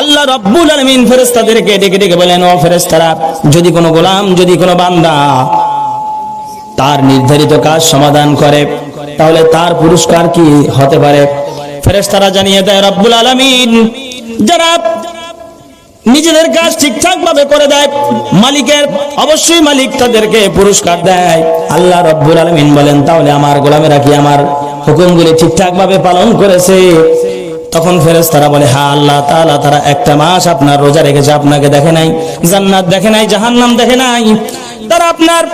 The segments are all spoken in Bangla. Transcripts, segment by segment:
আল্লাহ রব্বুল আলমিন ফেরেস্তাদেরকে ডেকে ডেকে বলেন, ও ফেরেস্তারা যদি কোনো গোলাম, যদি কোনো বান্দা তার নির্ধারিত কাজ সমাধান করে, তাহলে তার পুরস্কার কি হতে পারে? ফেরেস্তারা জানিয়ে দেয়, রব্বুল আলমিন, যারা নিজেদের কাজ ঠিকঠাক ভাবে করে দেয়, মালিকের অবশ্যই মালিক তাদেরকে পুরস্কার দেয়। আল্লাহ রব্বুল আলমিন বলেন, তাহলে আমার গোলামেরা কি আমার হুকুমগুলি ঠিকঠাক ভাবে পালন করেছে? তখন ফেরেস তারা বলে হ্যাঁ আল্লাহ তাআলা, তারা একটা মাস আপনার রোজা রেখেছে, আপনাকে দেখে নাই, জান্নাত দেখে নাই, জাহান্নাম দেখে নাই। তারা আপনার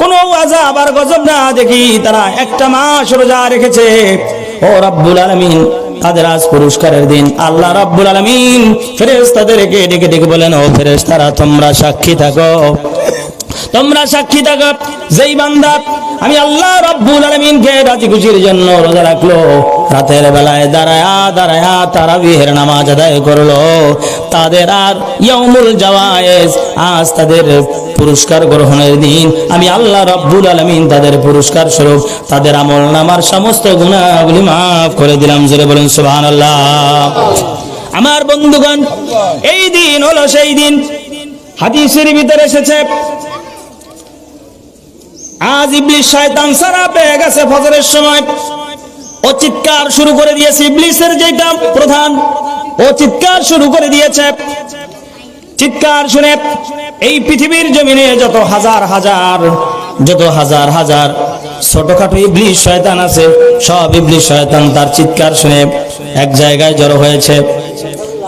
কোনো আজাব আর গজব না দেখি, তারা একটা মাস রোজা রেখেছে। ও রব্বুল আলমিন, তাদের আজ পুরস্কারের দিন। আল্লাহ রাব্বুল আলামিন ফেরেশতাদেরকে ডেকে ডেকে বলেন, ও ফেরেশতারা, তোমরা সাক্ষী থাকো। তোমরা সাক্ষী থাকো। যেই বান্দা, আমি আল্লাহ রাব্বুল আলামিনকে রাজি খুশির জন্য রোজা রাখল। রাতের বেলায় দাঁড়ায়া দাঁড়ায়া তারাবিহের নামাজ আদায় করল। তাদের আর ইয়াউমুল জাওয়ায়েজ, আজ তাদের পুরস্কার গ্রহণের দিন। আমি আল্লাহ রাব্বুল আলামিন তাদের পুরস্কার স্বরূপ, তাদের আমল নামার সমস্ত গুণাগুলি মাফ করে দিলাম। জোরে বলুন, সুবহানাল্লাহ। আমার বন্ধুগণ, এই দিন হলো সেই দিন। হাদিসের ভিতরে এসেছে আজ ইবলিস শয়তান সারা পেয়ে গেছে ফজরের সময়। ও চিৎকার শুরু করে দিয়েছে ইবলিসের যেটা প্রধান। ও চিৎকার শুরু করে দিয়েছে। চিৎকার শুনে এই পৃথিবীর জমিনে যত হাজার হাজার, যত হাজার হাজার ছোটখাটো ইবলিস শয়তান আছে, সব ইবলিস শয়তান তার চিৎকার শুনে এক জায়গায় জড়ো হয়েছে।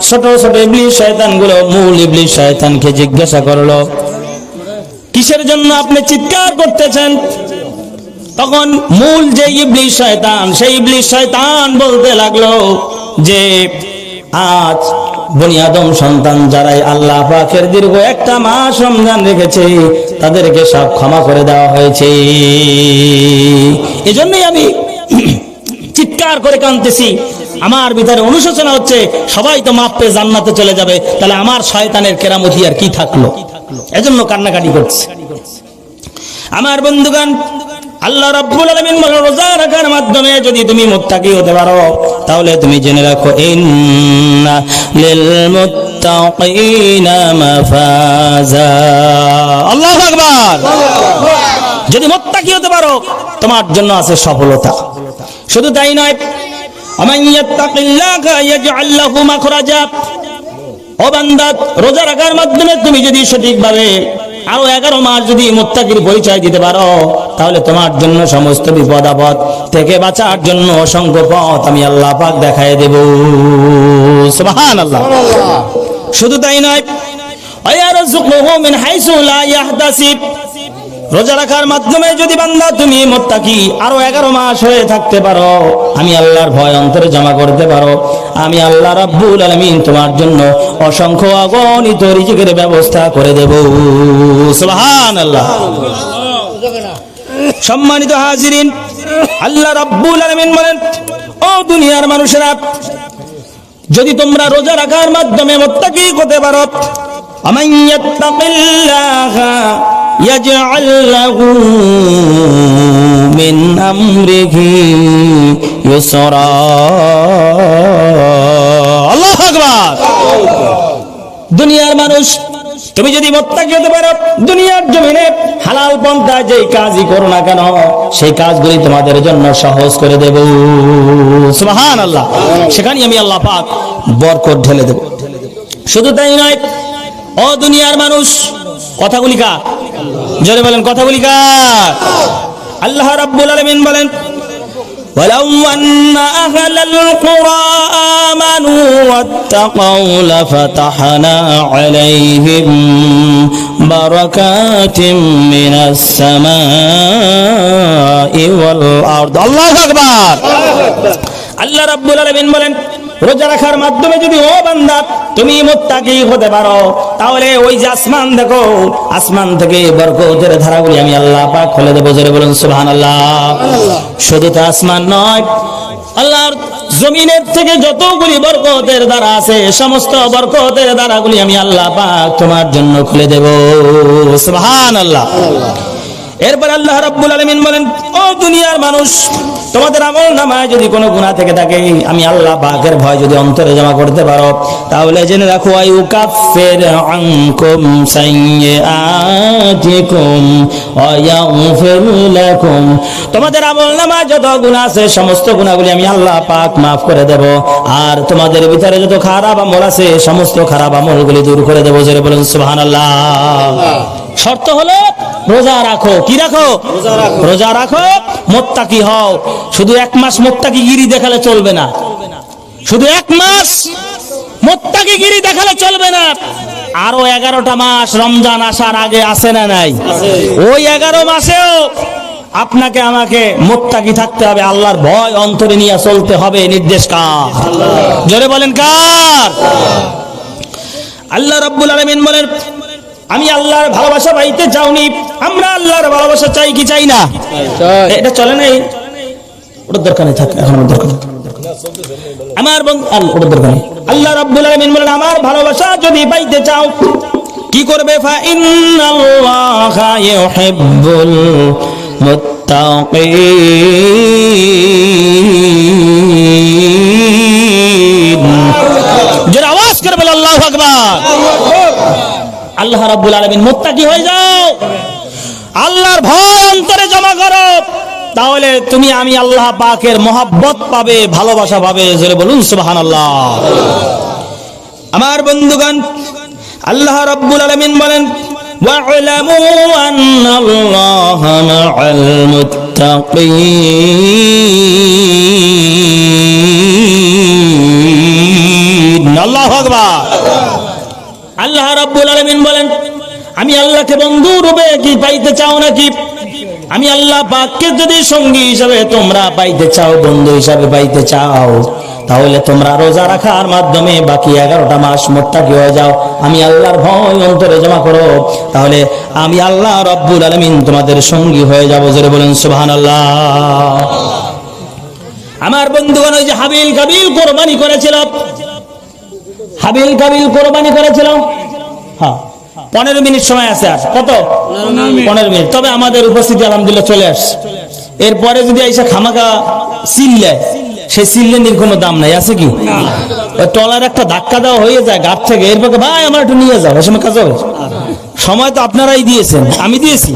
ছোট ছোট ইবলিস শয়তানগুলো মূল ইবলিস শয়তানকে জিজ্ঞাসা করল কিসের জন্য আপনি চিৎকার করতেছেন? তখন মূল যে ইবলিস শয়তান, সেই ইবলিস শয়তান বলতে লাগল যে, আজ বনি আদম সন্তান যারাই আল্লাহ পাকের দীর্ঘ একটা মাস রমজান রেখেছে, তাদেরকে সব ক্ষমা করে দেওয়া হয়েছে। এজন্যই আমি চিৎকার করে কাঁদতেছি। আমার ভিতরে অনুশোচনা হচ্ছে, সবাই তো মাপ পেয়ে জান্নাতে চলে যাবে, তাহলে আমার শয়তানের কেরামতি আর কি থাকল? এজন্য কান্নাকাটি করছে। আমার বন্ধুগান আল্লাহ রাব্বুল আলামিন বলেন, রোজা রাখার মাধ্যমে যদি তুমি মুত্তাকি হতে পারো, তাহলে তুমি জেনে রাখো, ইন্না লিল মুত্তাকিনা মাফাজা। আল্লাহু আকবার! যদি মুত্তাকি হতে পারো, তোমার জন্য আছে সফলতা। শুধু তাই নয় আমান ইয়াত্তাকিল্লাহা ইয়াজআল লাহু মাখরাজা। ও বান্দা রোজা রাখার মাধ্যমে তুমি যদি সঠিকভাবে আরও এগারো মাস যদি মোত্তাকির পরিচয় দিতে পারো তাহলে তোমার জন্য সমস্ত বিপদ আপদ থেকে বাঁচার জন্য অসংখ্য পথ আমি আল্লাহ পাক দেখায় দেব। সুবহান আল্লাহ শুধু তাই নয় মিন হাইসু লা ইয়াহতাসিব রোজা রাখার মাধ্যমে যদি বান্দা তুমি মোত্তাকি, আরও এগারো মাস হয়ে থাকতে পারো, আমি আল্লাহর ভয় অন্তরে জমা করতে পারো। আমি আল্লাহ রাব্বুল আলামিন তোমার জন্য অসংখ্য অগণিত রিজিকের ব্যবস্থা করে দেব। সুবহানাল্লাহ। সম্মানিত হাজিরিন, আল্লাহ রাব্বুল আলমিন বলেন, ও দুনিয়ার মানুষেরা, যদি তোমরা রোজা রাখার মাধ্যমে মোত্তাকি হতে পারো, আমান ইয়াত্তাকিল্লাহা يجعل له من أمره يسرا الله أكبر দুনিয়ার মানুষ তুমি যদি মোত্তাকি হতে পারো দুনিয়ার জমিনে হালাল পন্থা যেই কাজই করো না কেন সেই কাজগুলি তোমাদের জন্য সহজ করে দেব সুবহান আল্লাহ সেখানে আমি আল্লাহ পাক বরকত ঢেলে দেব শুধু তাই নয় ও দুনিয়ার মানুষ কথাগুলি কার জোরে বলেন কথাগুলি কার আল্লাহ রাব্বুল আলামিন বলেন ولو أن أهل القرى آمنوا واتقوا لفتحنا عليهم بركات من السماء والأرض الله أكبر আল্লাহ রাব্বুল আলামিন বলেন রোজা রাখার মাধ্যমে যদি ও বান্দা তুমি মুত্তাকি হতে পারো, তাহলে ওই যে আসমান দেখো, আসমান থেকে বরকতের ধারাগুলি আমি আল্লাহ পাক খুলে দেবো, জোরে বলুন, সুবহানাল্লাহ। শুধু তো আসমান নয়, আল্লাহর জমিনের থেকে যতগুলি বরকতের দ্বারা আছে, সমস্ত বরকতের দ্বারাগুলি আমি আল্লাহ পাক তোমার জন্য খুলে দেব, সুবহানাল্লাহ। এরপর আল্লাহ রাব্বুল আলামিন বলেন, ও দুনিয়ার মানুষ, তোমাদের আমল নামায় যদি কোনো গুনাহ থেকে থাকে, আমি আল্লাহ পাকের ভয় যদি অন্তরে জমা করতে পারো, তাহলে জেনে রাখো, আয়ু কাফের আনকুম সাইয়্যাতিকুম ওয়া ইয়াগফির লাকুম। তোমাদের আমল নামায় যত গুনাহ আছে, সমস্ত গুনাহগুলি আমি আল্লাহ পাক মাফ করে দেব। আর তোমাদের ভিতরে যত খারাপ আমল আছে, সমস্ত খারাপ আমলগুলি দূর করে দেব। জোরে বলুন, সুবহানাল্লাহ। শর্ত হলো রোজা রাখো। কি রাখো? রোজা রাখো। মোত্তাকি হও। শুধু এক মাস মোত্তাকি গিরি দেখালে চলবে না। শুধু এক মাস মোত্তাকি গিরি দেখালে চলবে না। আরও এগারোটা মাস রমজান আসার আগে আসে না নাই? ওই এগারো মাসেও আপনাকে আমাকে মোত্তাকি থাকতে হবে। আল্লাহর ভয় অন্তরে নিয়ে চলতে হবে নির্দেশ কার? জোরে বলেন কার? আল্লাহ রাব্বুল আলামিন বলেন আমি আল্লাহর ভালোবাসা পাইতে চাওনি। আমরা আল্লাহর ভালোবাসা চাই কি চাই না? এটা চলে নাই? ওটার দরকার নেই থাক এখন আমার দরকার আমার ওটার দরকার নেই। আল্লাহ রাব্বুল আলামিন বলেন আমার ভালোবাসা যদি পাইতে চাও কি করবে? ফা ইন্নাল্লাহা ইউহিব্বুল মুত্তাকিন। যারা আওয়াজ করে বলে আল্লাহু আকবার। আল্লাহ রাব্বুল আলামিন মুত্তাকি হয়ে যাও আল্লাহর ভয় অন্তরে জমা করো তাহলে তুমি আমি আল্লাহ পাকের মহাব্বত পাবে ভালোবাসা পাবে জোরে বলুন সুবহানাল্লাহ আমার বন্ধুগণ আল্লাহ রাব্বুল আলামিন বলেন واعلموا أن الله مع المتقين الله أكبر আল্লাহ রাব্বুল আলামিন বলেন, আমি আল্লাহকে বন্ধু রূপে কি পাইতে চাও নাকি? আমি আল্লাহ পাককে যদি সঙ্গী হিসাবে তোমরা পাইতে চাও, বন্ধু হিসাবে পাইতে চাও, তাহলে তোমরা রোজা রাখার মাধ্যমে বাকি এগারোটা মাস মোত্তাকি হয়ে যাও। আমি আল্লাহর ভয় অন্তরে জমা করো। তাহলে আমি আল্লাহ রব্বুল আলামিন তোমাদের সঙ্গী হয়ে যাব। জোরে বলেন, সুবহানাল্লাহ। আমার বন্ধুগণ, ওই যে হাবিল কাবিল কোরবানি করেছিল। হাবিল কাবিল কোরবানি করেছিল? হ্যাঁ। পনেরো মিনিট সময় আছে আর। কত? পনেরো মিনিট। তবে আমাদের উপস্থিতি আলহামদুলিল্লাহ চলে আসছে। এরপরে যদি এসে খামাকা সিললে সেই সিললেনির কোনো দাম নাই। আছে কি? টলার একটা ধাক্কা দেওয়া হয়ে যায় গাছ থেকে। এরপরে ভাই আমার একটু নিয়ে যাও। এসে কাজ হবে? সময় তো আপনারাই দিয়েছেন, আমি দিয়েছি।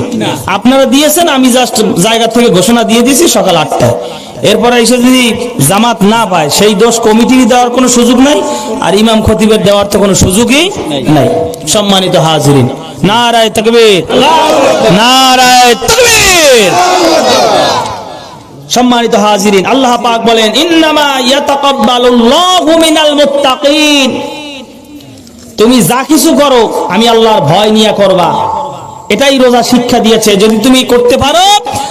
আপনারা দিয়েছেন, আমি জাস্ট জায়গা থেকে ঘোষণা দিয়ে দিয়েছি সকাল আটটায়। এরপরে এসে যদি জামাত না পায়, সেই দোষ কমিটির দেওয়ার কোনো সুযোগ নাই, আর ইমাম খতিবের দেওয়ার তো কোনো সুযোগই নাই। সম্মানিত হাজিরিন, নারায় তকবীর নারায় তকবীর। সম্মানিত হাজিরিন, আল্লাহ পাক বলেন, ইন্নামা ইয়াতাকাব্বালুল্লাহু মিনাল মুত্তাকিন। তুমি যা কিছু করো, আমি আল্লাহর ভয় নিয়ে করবা। এটাই রোজা শিক্ষা দিয়েছে। যদি তুমি করতে পারো,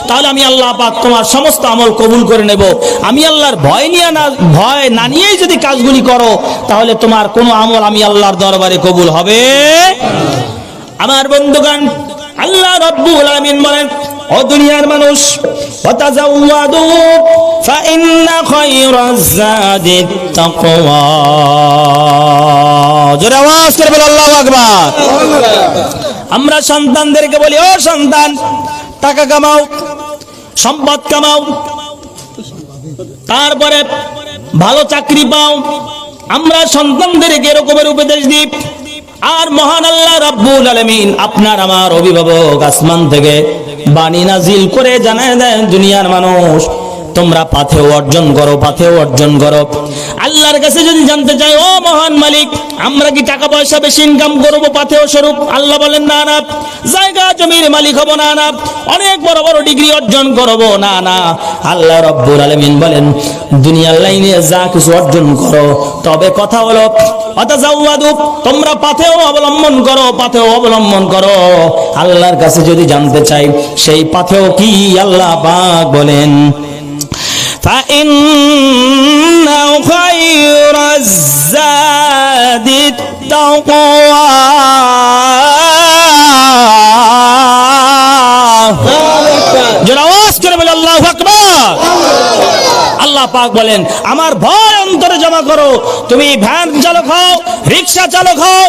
তাহলে আমি আল্লাহ পাক তোমার সমস্ত আমল কবুল করে নেব। আমি আল্লাহর ভয় নিয়ে না, ভয় না নিয়েই যদি কাজগুলি করো, তাহলে তোমার কোনো আমল আমি আল্লাহর দরবারে কবুল হবে আমার বন্ধুগণ, আল্লাহ রব্বুল আলামিন বলেন ও দুনিয়ার মানুষ, ওয়াতাজাওয়াদু, ফাইন্না খায়রাজ জাদিত তাকওয়া। জোরে আওয়াজ করে বল, আল্লাহু আকবার। আমরা সন্তানদেরকে বলি, ও সন্তান, টাকা কামাও, সম্পদ কামাও, তারপরে ভালো চাকরি পাও। আমরা সন্তানদেরকে এরকমের উপদেশ দিই আর মহান আল্লাহ রাব্বুল আলামিন আপনার আমার অভিভাবক আসমান থেকে বাণী নাজিল করে জানায় দেন, দুনিয়ার মানুষ, তোমরা পাথেও অর্জন করো পাথেও অর্জন করো। আল্লাহর কাছে যদি জানতে চাই ও মহান মালিক, আমরা কি টাকা পয়সা বেশি ইনকাম করব পাথেও স্বরূপ? আল্লাহ বলেন, না না, জায়গা, জমির মালিক হব, না না, অনেক বড় বড় ডিগ্রি অর্জন করব, না না। আল্লাহ রব্বুল আলামিন বলেন, দুনিয়ার লাইনে যা কিছু অর্জন করো, তবে কথা হলো তোমরা পাথেও অবলম্বন করো, পাথেও অবলম্বন করো। আল্লাহর কাছে যদি জানতে চাই, সেই পাথেও কি আল্লাহ পাক বলেন? জোরাওয়াজ করে বলে, আল্লাহ আকবার! আল্লাহ পাক বলেন, আমার ভয় অন্তরে জমা করো। তুমি ভ্যান চালক হও, রিক্সা চালক হও,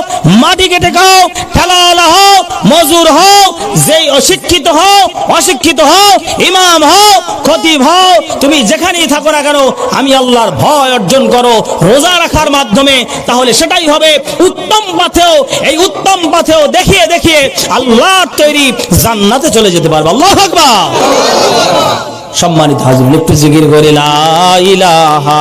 মাটি কেটে খাও ঠেলাওয়ালা হও, মজুর হও, যেই অশিক্ষিত হও অশিক্ষিত হও, ইমাম হও, খতিব হও, তুমি যেখানেই থাকো না কেন, আমি আল্লাহর ভয় অর্জন করো রোজা রাখার মাধ্যমে। তাহলে সেটাই হবে উত্তম পথেও, এই উত্তম পথেও দেখিয়ে দেখিয়ে আল্লাহর তৈরি জান্নাতে চলে যেতে পারব। আল্লাহ আকবার। সম্মানিত হাজির একটু জিকির করে লা ইলাহা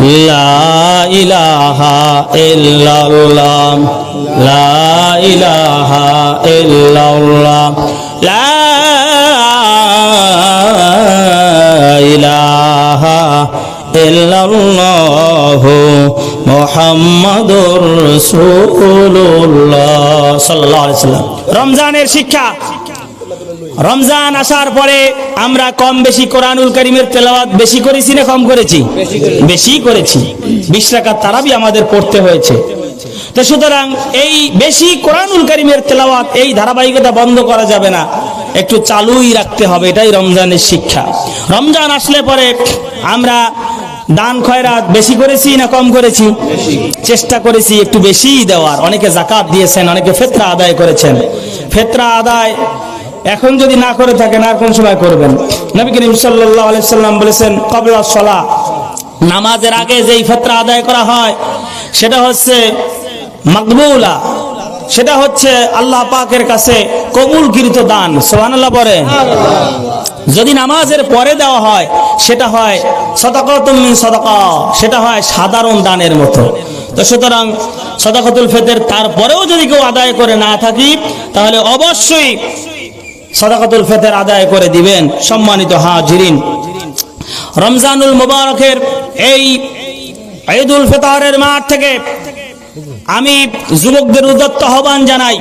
লা ইলাহা ইল্লাল্লাহ লা ইলাহা ইল্লাল্লাহ লা ইলাহা ইল্লাল্লাহ মুহাম্মাদুর রাসূলুল্লাহ সাল্লাল্লাহু আলাইহি রমজানের শিক্ষা। রমজান আসার পরে আমরা কম বেশি কোরআনুল করিমের তেলাওয়াত বেশি করেছি না কম করেছি? বেশি করেছি। বিশ তারাবি আমাদের পড়তে হয়েছে। তো সুতরাং এই বেশি কোরআনুল করিমের তেলাওয়াত এই ধারাবাহিকতা বন্ধ করা যাবে না। একটু চালুই রাখতে হবে এটাই রমজানের শিক্ষা। রমজান আসলে পরে আমরা দান খয়রাত বেশি করেছি না কম করেছি? চেষ্টা করেছি একটু বেশিই দেওয়ার। অনেকে জাকাত দিয়েছেন অনেকে ফেতরা আদায় করেছেন। ফেতরা আদায় এখন যদি না করে থাকেন আর কোন সময় করবেন? নবী করিম সাল্লাল্লাহু আলাইহি সাল্লাম বলেছেন কবলা সলা। নামাজের আগে যেই ফেতরা আদায় করা হয় সেটা হচ্ছে মাকবুলা। সেটা হচ্ছে আল্লাহ পাকের কাছে কবুলকৃত দান। সুবহানাল্লাহ পরে যদি নামাজের পরে দেওয়া হয়, সেটা হয় সদাকতুম মিন সদাকা, সেটা হয় সাধারণ দানের মতো। তো সুতরাং সদাকতুল ফেতের তারপরেও যদি কেউ আদায় করে না থাকি, তাহলে অবশ্যই সদাকতুল ফেতের আদায় করে দিবেন সম্মানিত হাজিরিন। রমজানুল মুবারকের এই ঈদুল ফিতরের মাঠ থেকে আমি যুবকদের উদ্যত্ত আহ্বান জানাই।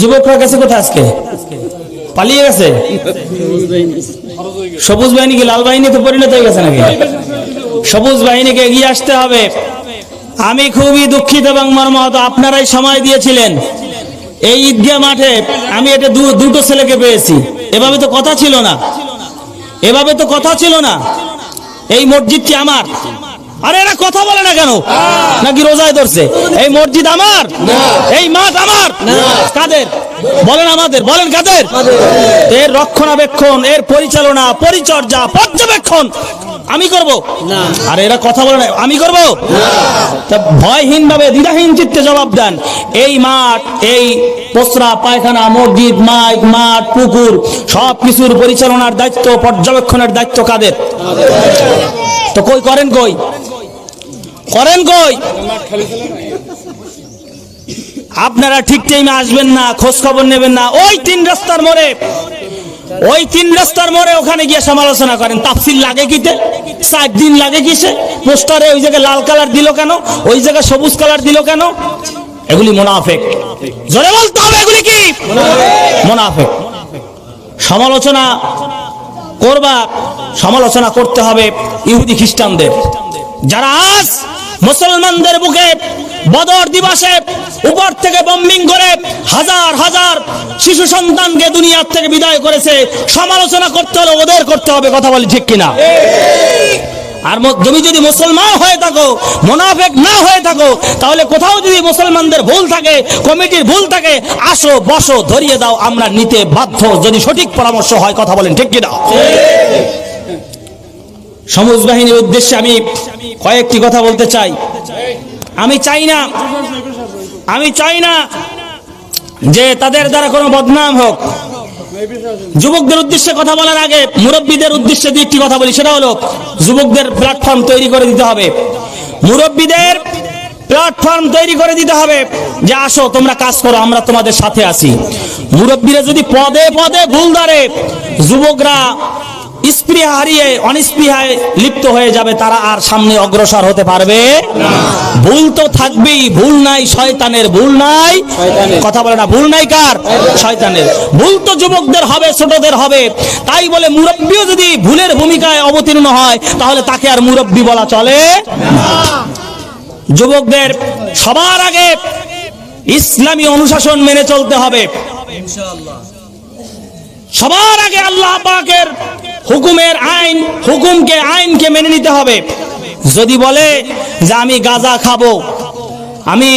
যুবকরা গেছে কোথায় আজকে? পালিয়ে গেছে? সবুজ বাহিনী কি লাল বাহিনীতে পরিণত হয়ে গেছে নাকি? সবুজ বাহিনীকে এগিয়ে আসতে হবে। আমি খুবই দুঃখিত এবং মর্মাহত, আপনারাই সময় দিয়েছিলেন। এই ঈদগাহ মাঠে আমি এটা দুটো ছেলেকে পেয়েছি। এভাবে তো কথা ছিল না। এভাবে তো কথা ছিল না। এই মসজিদটি আমার। আরে এরা কথা বলে না কেন? নাকি রোজায় ধরছে? এই মসজিদ আমার? এই মাঠ আমার? কাদের? বলেন আমাদের বলেন কাদের? এর রক্ষণাবেক্ষণ এর পরিচালনা পরিচর্যা পর্যবেক্ষণ আমি করব? আর এরা কথা বলে না আমি করব? তা ভয়হীন ভাবে দ্বিধাহীন চিত্তে জবাব দেন। এই মাঠ এই পোসরা পায়খানা মসজিদ মাইক মাঠ পুকুর সব কিছুর পরিচালনার দায়িত্ব পর্যবেক্ষণের দায়িত্ব কাদের? তো কই করেন কই? করেন কই? আপনারা ঠিক টাইমে আসবেন না, খোঁজ খবর নেবেন না। ওই তিন রাস্তার মোড়ে, ওই তিন রাস্তার মোড়ে ওখানে গিয়ে সমালোচনা করেন। তাফসিল লাগে কিতে? সাত দিন লাগে কিসে? পোস্টারে ওই জায়গায় লাল কালার দিল কেন? ওই জায়গায় সবুজ কালার দিল কেন? এগুলি মোনাফেক। জোরে বলতে হবে এগুলি কি? মোনাফেক। সমালোচনা করবা, সমালোচনা করতে হবে ইহুদি খ্রিস্টানদের। যারা আজ মুসলমানদের বুকে বদর দিবসে উপর থেকে বম্বিং করে হাজার হাজার শিশু সন্তানকে দুনিয়ার থেকে বিদায় করেছে, সমালোচনা করতে হলে ওদের করতে হবে, কথা বলি ঠিক কিনা? আর তুমি যদি মুসলমান হয়ে থাকো, মোনাফেক না হয়ে থাকো, তাহলে কোথাও যদি মুসলমানদের ভুল থাকে, কমিটির ভুল থাকে, আসো, বসো, ধরিয়ে দাও, আমরা নিতে বাধ্য। যদি সঠিক পরামর্শ হয়, কথা বলেন ঠিক কিনা? সবুজ বাহিনীর উদ্দেশ্যে আমি কয়েকটি কথা বলতে চাই। আমি চাই না, আমি চাই না যে তাদের দ্বারা কোনো বদনাম হোক। যুবকদের উদ্দেশ্যে কথা বলার আগে মুরব্বীদের উদ্দেশ্যে দুই একটি কথা বলি, সেটা হলো যুবকদের প্ল্যাটফর্ম তৈরি করে দিতে হবে। মুরব্বীদের প্ল্যাটফর্ম তৈরি করে দিতে হবে যে আসো, তোমরা কাজ করো, আমরা তোমাদের সাথে আছি। মুরব্বীরা যদি পদে পদে ভুল ধরে, যুবকরা স্পৃহা হারিয়ে অনিস্পৃহায় লিপ্ত হয়ে যাবে তারা আর সামনে অগ্রসর হতে পারবে ভুল তো থাকবেই ভুল নাই শয়তানের ভুল নাই কথা বলে না ভুল নাই কার? শয়তানের। ভুল তো যুবকদের হবে ছোটদের হবে। তাই বলে মুরব্বীও যদি ভুলের ভূমিকায় অবতীর্ণ হয় তাহলে তাকে আর মুরব্বী বলা চলে যুবকদের সবার আগে ইসলামী অনুশাসন মেনে চলতে হবে। সবার আগে আল্লাহ পাকের হুকুমের আইন হুকুমকে আইনকে মেনে নিতে হবে। যদি বলে যে আমি গাঁজা খাব আমি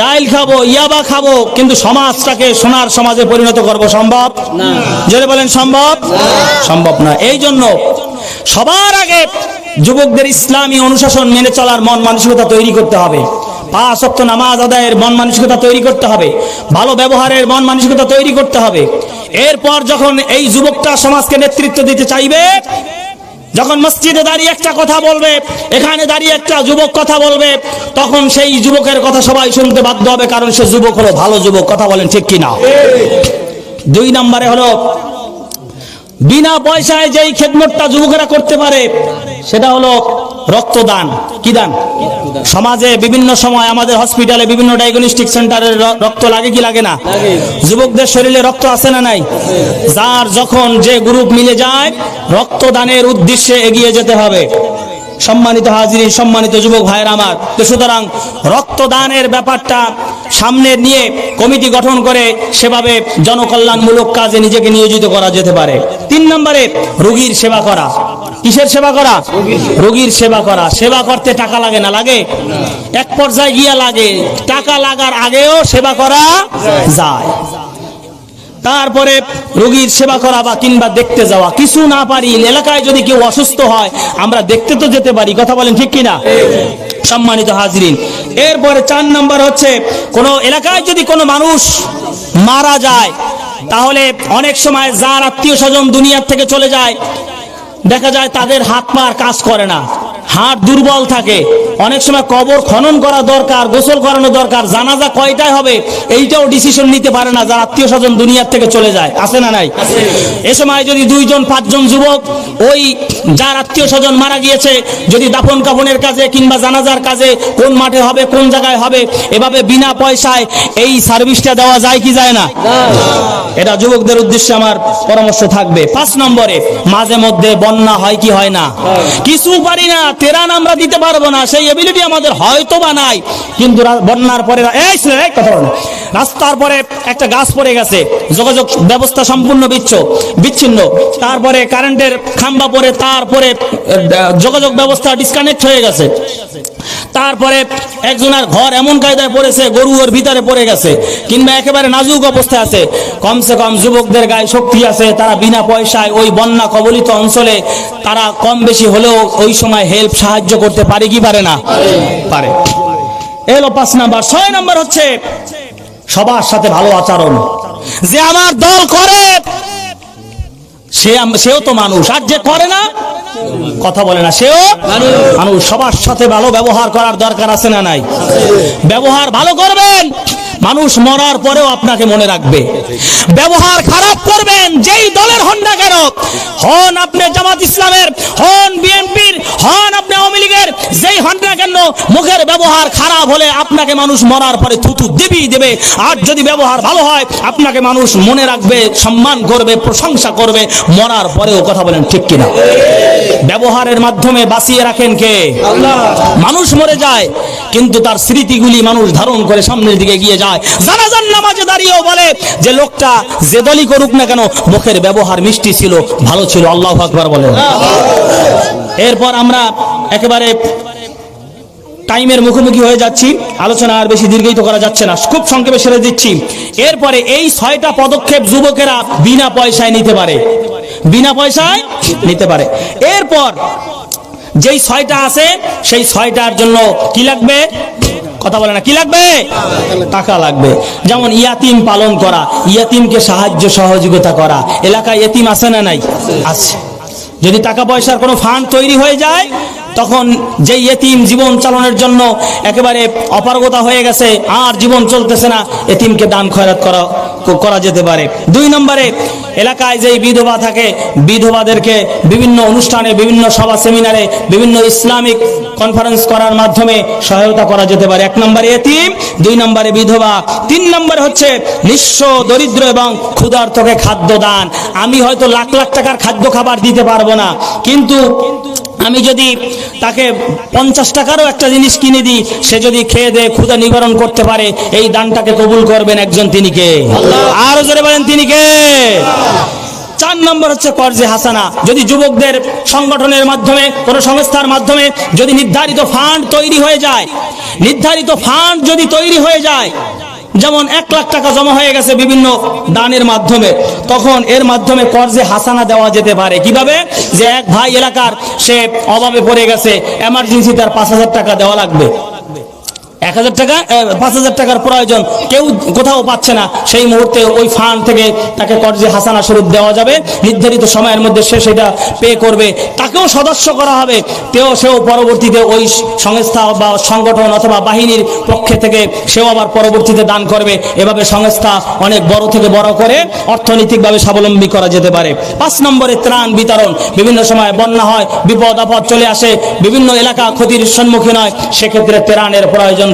ডাইল খাব ইয়াবা খাব কিন্তু সমাজটাকে সোনার সমাজে পরিণত করব সম্ভব? যদি বলেন সম্ভব? সম্ভব না। এই জন্য সবার আগে যুবকদের ইসলামী অনুশাসন মেনে চলার মন মানসিকতা তৈরি করতে হবে। পাঁচ অক্ত নামাজ আদায়ের মন মানসিকতা তৈরি করতে হবে, ভালো ব্যবহারের মন মানসিকতা তৈরি করতে হবে। এরপর যখন এই যুবকটা সমাজকে নেতৃত্ব দিতে চাইবে, যখন মসজিদে দাঁড়িয়ে একটা কথা বলবে, এখানে দাঁড়িয়ে একটা যুবক কথা বলবে, তখন সেই যুবকের কথা সবাই শুনতে বাধ্য হবে, কারণ সে যুবক হলো ভালো যুবক, কথা বলেন ঠিক কিনা? দুই নম্বরে হলো, বিনা পয়সায় যেই খেদমতটা যুবকেরা করতে পারে, সেটা হলো রক্তদান। কি দান? সমাজে বিভিন্ন সময় আমাদের হসপিটালে বিভিন্ন ডায়াগনস্টিক সেন্টারে রক্ত লাগে কি লাগে না? যুবকদের শরীরে রক্ত আছে না নাই? যার যখন যে গ্রুপ মিলে যায় রক্তদানের উদ্দেশ্যে এগিয়ে যেতে হবে। সম্মানিত হাজিরি, সম্মানিত যুবক ভাইয়ের আমার। তো সুতরাং রক্তদানের ব্যাপারটা সামনে নিয়ে কমিটি গঠন করে সেভাবে জনকল্যাণমূলক কাজে নিজেকে নিয়োজিত করা যেতে পারে। তিন নম্বরে, রোগীর সেবা করা। কিসের সেবা করা? রোগীর সেবা করা। সেবা করতে টাকা লাগে না, লাগে? এক পর্যায়ে গিয়া লাগে। টাকা লাগার আগেও সেবা করা যায়। তারপরে রোগীর সেবা করা বা কিংবা দেখতে যাওয়া, কিছু না পারি এলাকায় যদি কেউ অসুস্থ হয়, আমরা দেখতে তো যেতে পারি, কথা বলেন ঠিক কিনা? সম্মানিত হাজরিন। এরপরে চার নম্বর হচ্ছে, কোন এলাকায় যদি কোনো মানুষ মারা যায়, তাহলে অনেক সময় যার আত্মীয় স্বজন দুনিয়ার থেকে চলে যায়, দেখা যায় তাদের হাত পার কাজ করে না। হাত দুর্বল থাকে। অনেক সময় কবর খনন করা দরকার, গোসল করানো দরকার, জানাজা কয়টায় হবে এইটাও ডিসিশন নিতে পারে না যার আত্মীয় স্বজন দুনিয়ার থেকে চলে যায়। আছে না নাই? এ সময় যদি দুইজন, পাঁচজন যুবক, ওই যার আত্মীয় স্বজন মারা গিয়েছে, যদি দাফন কাফনের কাজে কিংবা জানাজার কাজে কোন মাঠে হবে, কোন জায়গায় হবে, এভাবে বিনা পয়সায় এই সার্ভিসটা দেওয়া যায় কি যায় না? এটা যুবকদের উদ্দেশ্যে আমার পরামর্শ থাকবে। পাঁচ নম্বরে, মাঝে মধ্যে বন্যা হয় কি হয় না? কিছু পারি না তেরান আমরা দিতে পারব না, সেই এবিলিটি আমাদের হয়তো বা নাই। কিন্তু বন্যার পরে কথা রাস্তার পরে একটা গাছ পড়ে গেছে, যোগাযোগ ব্যবস্থা সম্পূর্ণ বিচ্ছ বিচ্ছিন্ন। তারপরে কারেন্টের খাম্বা পরে তারপরে যোগাযোগ ব্যবস্থা ডিসকানেক্ট হয়ে গেছে। তারপরে একজনের ঘর এমন কায়দায় পড়েছে গরু ওর ভিতরে পড়ে গেছে, কিংবা একেবারে নাজুক অবস্থায় আছে। কমসে কম যুবকদের গায়ে শক্তি আছে, তারা বিনা পয়সায় ওই বন্যা কবলিত অঞ্চলে তারা কম বেশি হলেও ওই সময় হেল্প সাহায্য করতে পারে কি পারে না? পারে। এলো পাঁচ নাম্বার। ছয় নাম্বার হচ্ছে সবার সাথে ভালো আচরণ। যে আমার দল করে সেও তো মানুষ। আর যে করে না, কথা বলে না। সেও মানুষ। সবার সাথে ভালো ব্যবহার করার দরকার আছে না নাই? ব্যবহার ভালো করবেন, মানুষ মরার পরেও আপনাকে মনে রাখবে। ব্যবহার খারাপ করবেন, যেই দলের হন না কেন, হন আপনি জামাত ইসলামের, হন বিএনপির হন আপনি আওয়ামী লীগের যেই হন না কেন মুখের ব্যবহার খারাপ হলে আপনাকে মানুষ মরার পরে থুতু দেবেই দেবে। আর যদি ব্যবহার ভালো হয়, আপনাকে মানুষ মনে রাখবে, সম্মান করবে, প্রশংসা করবে, মরার পরেও কথা বলেন ঠিক কিনা। ব্যবহারের মাধ্যমে বাঁচিয়ে রাখেন কে? মানুষ মরে যায়, কিন্তু তার স্মৃতিগুলি মানুষ ধারণ করে সামনের দিকে এগিয়ে যায়। জানাজান নামাজে দাঁড়িয়েও বলে যে, লোকটা যে দলই করুক না কেন, মুখের ব্যবহার মিষ্টি ছিল, ভালো ছিল। আল্লাহ আকবার বলেন। এরপর আমরা একেবারে টাইমের মুখোমুখি হয়ে যাচ্ছি। আলোচনা আর বেশি দীর্ঘায়িত করা যাচ্ছে না। খুব সংক্ষেপে সেরে দিচ্ছি। এরপরে এই ছয়টা পদক্ষেপ যুবকেরা বিনা পয়সায় নিতে পারে। বিনা পয়সায় নিতে পারে। এরপর যেই ছয়টা আছে, সেই ছয়টার জন্য কি লাগবে? কথা বলে না। কি লাগবে? টাকা লাগবে। যেমন ইয়াতিম পালন করা, ইয়াতিমকে সাহায্য সহযোগিতা করা। এলাকায় এতিম আছে না নাই? আছে। যদি টাকা পয়সার কোনো ফান্ড তৈরি হয়ে যায় তখন যেই এতিম জীবন চালানোর জন্য একেবারে অপারগতা হয়ে গেছে, আর জীবন চলতেছে না, এতিমকে দান খয়রাত করা করা যেতে পারে। দুই নম্বরে, এলাকায় যেই বিধবা থাকে, বিধবাদেরকে বিভিন্ন অনুষ্ঠানে, বিভিন্ন সভা, সেমিনারে, বিভিন্ন ইসলামিক কনফারেন্স করার মাধ্যমে সহায়তা করা যেতে পারে। এক নম্বরে এতিম, দুই নম্বরে বিধবা, তিন নম্বরে হচ্ছে নিঃস্ব, দরিদ্র এবং ক্ষুধার্তকে খাদ্য দান। আমি হয়তো লাখ লাখ টাকার খাদ্য খাবার দিতে পারব না, কিন্তু আমি যদি তাকে পঞ্চাশ টাকারও একটা জিনিস কিনে দিই, সে যদি খেয়ে দেয় ক্ষুদা নিবারণ করতে পারে, এই দানটাকে কবুল করবেন একজন তিনি কে? আরও জোরে বলেন তিনি কে? চার নম্বর হচ্ছে কর্জে হাসানা। যদি যুবকদের সংগঠনের মাধ্যমে, কোন সংস্থার মাধ্যমে যদি নির্ধারিত ফান্ড তৈরি হয়ে যায়, নির্ধারিত ফান্ড যদি তৈরি হয়ে যায় যেমন এক লাখ টাকা জমা হয়ে গেছে বিভিন্ন দানের মাধ্যমে, তখন এর মাধ্যমে কর্জে হাসানা দেওয়া যেতে পারে। কীভাবে? যে এক ভাই এলাকার, সে অভাবে পড়ে গেছে এমার্জেন্সি তার পাঁচ হাজার টাকা দেওয়া লাগবে। এক হাজার টাকা পাঁচ হাজার টাকার প্রয়োজন। কেউ কোথাও পাচ্ছে না। সেই মুহূর্তে ওই ফান্ড থেকে তাকে কর্জে হাসানা স্বরূপ দেওয়া যাবে। নির্ধারিত সময়ের মধ্যে সে সেটা পে করবে। তাকেও সদস্য করা হবে। তেও, সেও পরবর্তীতে ওই সংস্থা বা সংগঠন অথবা বাহিনীর পক্ষে থেকে সেও আবার পরবর্তীতে দান করবে। এভাবে সংস্থা অনেক বড় থেকে বড় করে অর্থনৈতিকভাবে স্বাবলম্বী করা যেতে পারে। পাঁচ নম্বরে ত্রাণ বিতরণ। বিভিন্ন সময় বন্যা হয়, বিপদ আপদ চলে আসে। বিভিন্ন এলাকা ক্ষতির সম্মুখীন হয়। সেক্ষেত্রে ত্রাণের প্রয়োজন